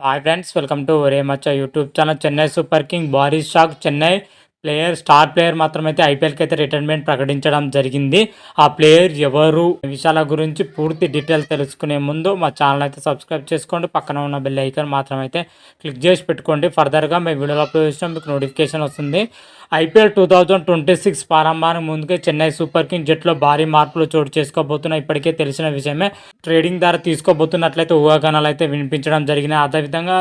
Hi friends welcome to Ore Maccha YouTube channel Chennai super king భారీ shock Chennai player star player మాత్రమైతే ఐపీఎల్కి అయితే retirement ప్రకటించడం జరిగింది. ఆ ప్లేయర్ ఎవరు? విషయాల గురించి పూర్తి డీటెయిల్స్ తెలుసుకునే ముందు మా ఛానల్ అయితే సబ్స్క్రైబ్ చేసుకోండి. పక్కన ఉన్న బెల్ ఐకాన్ మాత్రం అయితే క్లిక్ చేసి పెట్టుకోండి. ఫర్దర్గా మేము వీడియోలో అప్లోడ్ చేసినా మీకు నోటిఫికేషన్ వస్తుంది. IPL two thousand twenty six ప్రారంభానికి ముందుకే చెన్నై సూపర్ కింగ్ జట్లో భారీ మార్పులు చోటు చేసుకోబోతున్నాయి. ఇప్పటికే తెలిసిన విషయమే. ట్రేడింగ్ ద్వారా తీసుకోబోతున్నట్లయితే ఊహాగానాలు అయితే వినిపించడం జరిగినాయి. అదేవిధంగా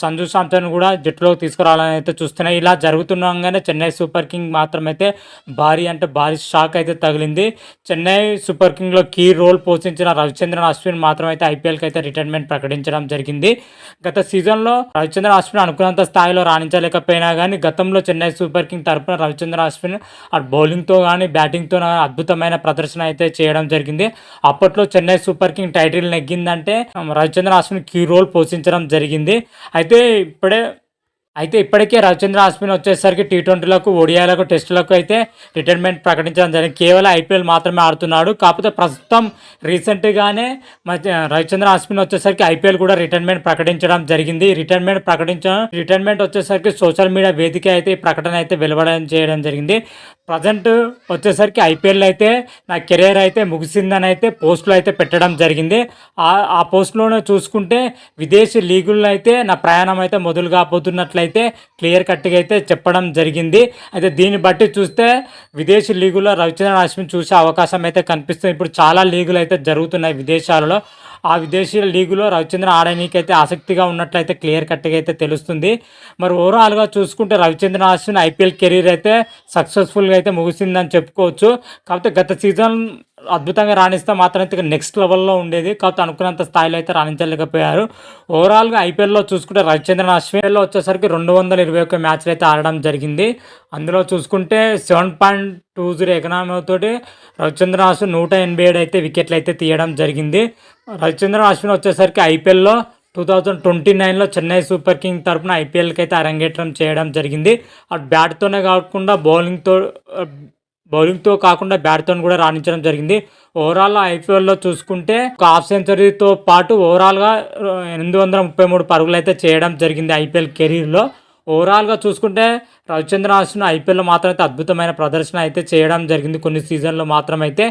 సంజు శాంతన్ కూడా జట్టులోకి తీసుకురావాలని అయితే చూస్తున్నాయి. ఇలా జరుగుతుండగానే చెన్నై సూపర్ కింగ్ మాత్రమైతే భారీ అంటే భారీ షాక్ అయితే తగిలింది. చెన్నై సూపర్ కింగ్లో కీ రోల్ పోషించిన రవిచంద్రన్ అశ్విన్ మాత్రమైతే ఐపీఎల్కి అయితే రిటైర్మెంట్ ప్రకటించడం జరిగింది. గత సీజన్లో రవిచంద్రన్ అశ్విన్ అనుకున్నంత స్థాయిలో రాణించలేకపోయినా కానీ గతంలో చెన్నై సూపర్ కింగ్ తరపున రవిచంద్రన్ అశ్విన్ అటు బౌలింగ్తో కానీ బ్యాటింగ్తో అద్భుతమైన ప్రదర్శన అయితే చేయడం జరిగింది. అప్పట్లో చెన్నై సూపర్ కింగ్ టైటిల్ నెగ్గిందంటే రవిచంద్రన్ అశ్విన్ కీ రోల్ పోషించడం జరిగింది. అయితే ఇప్పుడే అయితే ఇప్పటికే రవిచంద్ర అశ్విన్ వచ్చేసరికి టీ ట్వంటీలకు ఒడియాలకు టెస్టులకు అయితే రిటైర్మెంట్ ప్రకటించడం జరిగింది. కేవలం ఐపీఎల్ మాత్రమే ఆడుతున్నాడు. కాకపోతే ప్రస్తుతం రీసెంట్గానే రవిచంద్ర అశ్విన్ వచ్చేసరికి ఐపీఎల్ కూడా రిటైర్మెంట్ ప్రకటించడం జరిగింది. రిటైర్మెంట్ ప్రకటించడం రిటైర్మెంట్ వచ్చేసరికి సోషల్ మీడియా వేదిక అయితే ఈ ప్రకటన అయితే వెలువడం చేయడం జరిగింది. ప్రజెంట్ వచ్చేసరికి ఐపీఎల్ అయితే నా కెరీర్ అయితే ముగిసిందని అయితే పోస్టులు అయితే పెట్టడం జరిగింది. ఆ పోస్టులోనే చూసుకుంటే విదేశీ లీగుల్లో అయితే నా ప్రయాణం అయితే మొదలు కాబోతున్నట్లయితే క్లియర్ కట్గా అయితే చెప్పడం జరిగింది. అయితే దీన్ని బట్టి చూస్తే విదేశీ లీగుల్లో రవిచంద్రన్ అశ్విన్ చూసే అవకాశం అయితే కనిపిస్తుంది. ఇప్పుడు చాలా లీగులు అయితే జరుగుతున్నాయి విదేశాలలో. ఆ విదేశీయుల లీగులో రవిచంద్రన్ ఆడడానికి అయితే ఆసక్తిగా ఉన్నట్లయితే క్లియర్ కట్గా అయితే తెలుస్తుంది. మరి ఓవరాల్గా చూసుకుంటే రవిచంద్రన్ అశ్విన్ ఐపీఎల్ కెరీర్ అయితే సక్సెస్ఫుల్గా అయితే ముగిసిందని చెప్పుకోవచ్చు. కాకపోతే గత సీజన్ అద్భుతంగా రాణిస్తే మాత్రం అయితే నెక్స్ట్ లెవెల్లో ఉండేది. కాకపోతే అనుకున్నంత స్థాయిలో అయితే రాణించలేకపోయారు. ఓవరాల్గా ఐపీఎల్లో చూసుకుంటే రవిచంద్రన్ అశ్విన్లో వచ్చేసరికి రెండు వందల ఇరవై ఒక్క మ్యాచ్లు అయితే ఆడడం జరిగింది. అందులో చూసుకుంటే సెవెన్ పాయింట్ టూ జీరో ఎకనామీతో రవిచంద్రన్ అశ్విన్ నూట ఎనభై ఏడు అయితే వికెట్లు అయితే తీయడం జరిగింది. రవిచంద్రన్ అశ్విన్ వచ్చేసరికి ఐపీఎల్లో టూ థౌజండ్ ట్వంటీ నైన్లో చెన్నై సూపర్ కింగ్ తరఫున ఐపీఎల్కి అయితే అరంగేట్రం చేయడం జరిగింది. అటు బ్యాట్తోనే కాకుండా బౌలింగ్తో బౌలింగ్తో కాకుండా బ్యాట్తో కూడా రాణించడం జరిగింది. ఓవరాల్ ఐపీఎల్లో చూసుకుంటే ఒక హాఫ్ సెంచరీతో పాటు ఓవరాల్గా ఎనిమిది వందల ముప్పై మూడు పరుగులు అయితే చేయడం జరిగింది ఐపీఎల్ కెరీర్లో. ఓవరాల్గా చూసుకుంటే రవిచంద్ర అశ్విన్ ఐపీఎల్లో మాత్రం అయితే అద్భుతమైన ప్రదర్శన అయితే చేయడం జరిగింది. కొన్ని సీజన్లో మాత్రమైతే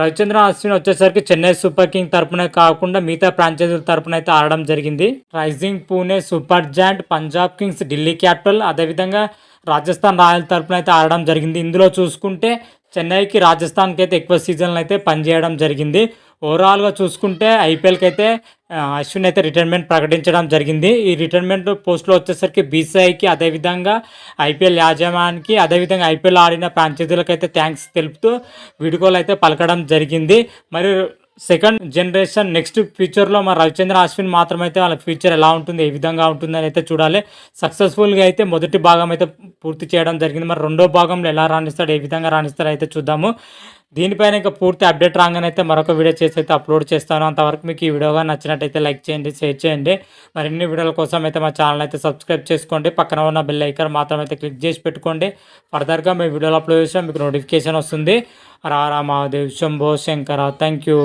రవిచంద్ర అశ్విన్ వచ్చేసరికి చెన్నై సూపర్ కింగ్ తరపున కాకుండా మిగతా ఫ్రాంచైజీల తరపున అయితే ఆడడం జరిగింది. Rising Pune super joint Punjab kings Delhi capital అదేవిధంగా రాజస్థాన్ రాయల్ తరపున అయితే ఆడడం జరిగింది. ఇందులో చూసుకుంటే చెన్నైకి రాజస్థాన్కి అయితే ఎక్కువ సీజన్లు అయితే పనిచేయడం జరిగింది. ఓవరాల్గా చూసుకుంటే ఐపీఎల్కి అయితే అశ్విన్ అయితే రిటైర్మెంట్ ప్రకటించడం జరిగింది. ఈ రిటైర్మెంట్ పోస్ట్లో వచ్చేసరికి బీసీఐకి అదేవిధంగా ఐపీఎల్ యాజమానికి అదేవిధంగా ఐపీఎల్ ఆడిన ఫ్రాంచైజీలకు అయితే థ్యాంక్స్ తెలుపుతూ వీడుకోలు అయితే పలకడం జరిగింది. మరి సెకండ్ జనరేషన్ నెక్స్ట్ ఫ్యూచర్లో మన రవిచంద్ర అశ్విన్ మాత్రమైతే వాళ్ళ ఫ్యూచర్ ఎలా ఉంటుంది ఏ విధంగా ఉంటుందని అయితే చూడాలి. సక్సెస్ఫుల్గా అయితే మొదటి భాగం అయితే పూర్తి చేయడం జరిగింది. మరి రెండో భాగంలో ఎలా రాణిస్తాడు ఏ విధంగా రాణిస్తాడో అయితే చూద్దాము. దీనిపైన ఇంకా పూర్తి అప్డేట్ రాగానే అయితే మరొక వీడియో చేసి అయితే అప్లోడ్ చేస్తాను. అంతవరకు మీకు ఈ వీడియోగా నచ్చినట్టయితే లైక్ చేయండి షేర్ చేయండి. మరిన్ని వీడియోల కోసం అయితే మా ఛానల్ అయితే సబ్స్క్రైబ్ చేసుకోండి. పక్కన ఉన్న బెల్ ఐకర్ మాత్రం అయితే క్లిక్ చేసి పెట్టుకోండి. ఫర్దర్గా మీ వీడియోలు అప్లోడ్ చేసాం మీకు నోటిఫికేషన్ వస్తుంది. రారా మహాదేవ్ శంభో శంకర థ్యాంక్ యూ